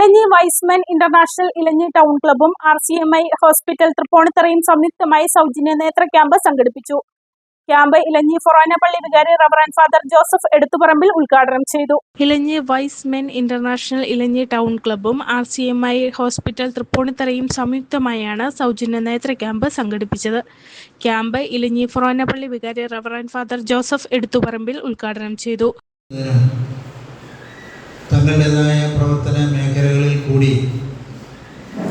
Elanji Y's Men International Elanji town ക്ലബ്ബും R C M I hospital തൃപ്പൂണിത്തറയും സംയുക്തമായി സൗജന്യ നേത്ര camp സംഘടിപ്പിച്ചു. ക്യാമ്പ് ഇലഞ്ഞി ഫൊറോന പള്ളി വികാരി റവറൻ ഫാദർ ജോസഫ് എടുത്തുപറമ്പിൽ ഉദ്ഘാടനം ചെയ്തു. Elanji Y's Men International Elanji town ക്ലബ്ബും R C M I hospital തൃപ്പൂണിത്തറയും സംയുക്തമായാണ് സൗജന്യ നേത്ര ക്യാമ്പ് സംഘടിപ്പിച്ചത്. ക്യാമ്പ് ഇലഞ്ഞി ഫൊറോന പള്ളി വികാരി റവറൻ ഫാദർ ജോസഫ് എടുത്തുപറമ്പിൽ ഉദ്ഘാടനം ചെയ്തു. തങ്ങളുടേതായ പ്രവർത്തന മേഖലകളിൽ കൂടി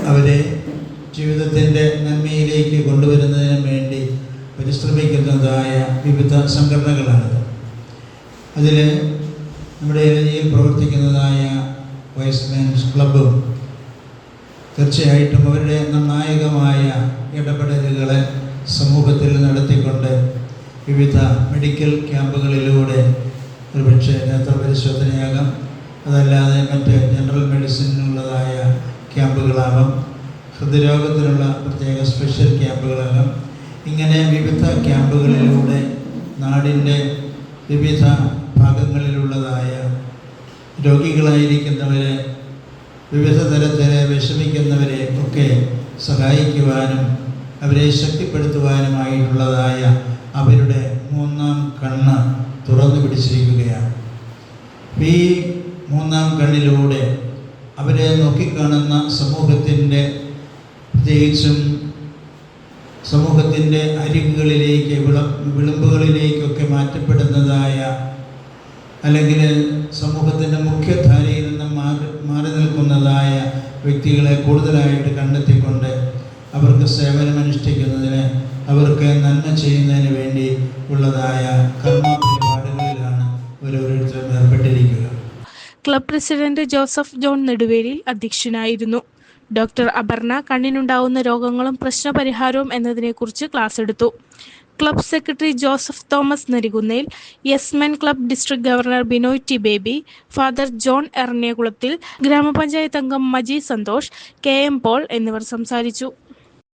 അവരെ ജീവിതത്തിന്റെ നന്മയിലേക്ക് കൊണ്ടുവരുന്നതിന് വേണ്ടി പരിശ്രമിക്കുന്നതായ വിവിധ സംഘടനകളാണിത്. അതിൽ നമ്മുടെ ഏരിയയിൽ പ്രവർത്തിക്കുന്നതായ വൈസ്മെൻസ് ക്ലബും തീർച്ചയായിട്ടും അവരുടെ നിർണായകമായ ഇടപെടലുകളെ സമൂഹത്തിൽ നടത്തിക്കൊണ്ട് വിവിധ മെഡിക്കൽ ക്യാമ്പുകളിലൂടെ ഒരുപക്ഷെ നേത്രപരിശോധനയാകാം അതല്ലാതെ മറ്റ് ജനറൽ മെഡിസിനുള്ളതായ ക്യാമ്പുകളാകാം ഹൃദ്രോഗത്തിനുള്ള പ്രത്യേക സ്പെഷ്യൽ ക്യാമ്പുകളാകാം. ഇങ്ങനെ വിവിധ ക്യാമ്പുകളിലൂടെ നാടിന്റെ വിവിധ ഭാഗങ്ങളിലുള്ളതായ രോഗികളായിരിക്കുന്നവരെ വിവിധ തരത്തിലെ വിഷമിക്കുന്നവരെ ഒക്കെ സഹായിക്കുവാനും അവരെ ശക്തിപ്പെടുത്തുവാനുമായിട്ടുള്ളതായ അവരുടെ മൂന്നാം കണ്ണ് തുറന്നു പിടിച്ചിരിക്കുകയാണ്. ഈ മൂന്നാം കണ്ണിലൂടെ അവരെ നോക്കിക്കാണുന്ന സമൂഹത്തിന്റെ പ്രത്യേകിച്ചും സമൂഹത്തിന്റെ അരികുകളിലേക്ക് വിള വിളിമ്പുകളിലേക്കൊക്കെ മാറ്റപ്പെടുന്നതായ അല്ലെങ്കിൽ സമൂഹത്തിന്റെ മുഖ്യധാരയിൽ നിന്ന് മാറി മാറി നിൽക്കുന്നതായ വ്യക്തികളെ കൂടുതലായിട്ട് കണ്ടെത്തിക്കൊണ്ട് അവർക്ക് സേവനമനുഷ്ഠിക്കുന്നതിന് അവർക്ക് നന്മ ചെയ്യുന്നതിന് വേണ്ടി ഉള്ളതായ കർമ്മ പരിപാടികളിലാണ് ഓരോരുത്തരും club president Joseph John Neduvelil അധ്യക്ഷനായിരുന്നു. ഡോക്ടർ അപർണ കണ്ണിനുണ്ടാവുന്ന രോഗങ്ങളും പ്രശ്നപരിഹാരവും എന്നതിനെക്കുറിച്ച് ക്ലാസ് എടുത്തു. Club secretary Joseph Thomas Narikunnel Y's men club district governor Binoy T Baby father John എറണാകുളത്തിൽ ഗ്രാമപഞ്ചായത്ത് അംഗം Maji Santhosh K M Paul എന്നിവർ സംസാരിച്ചു.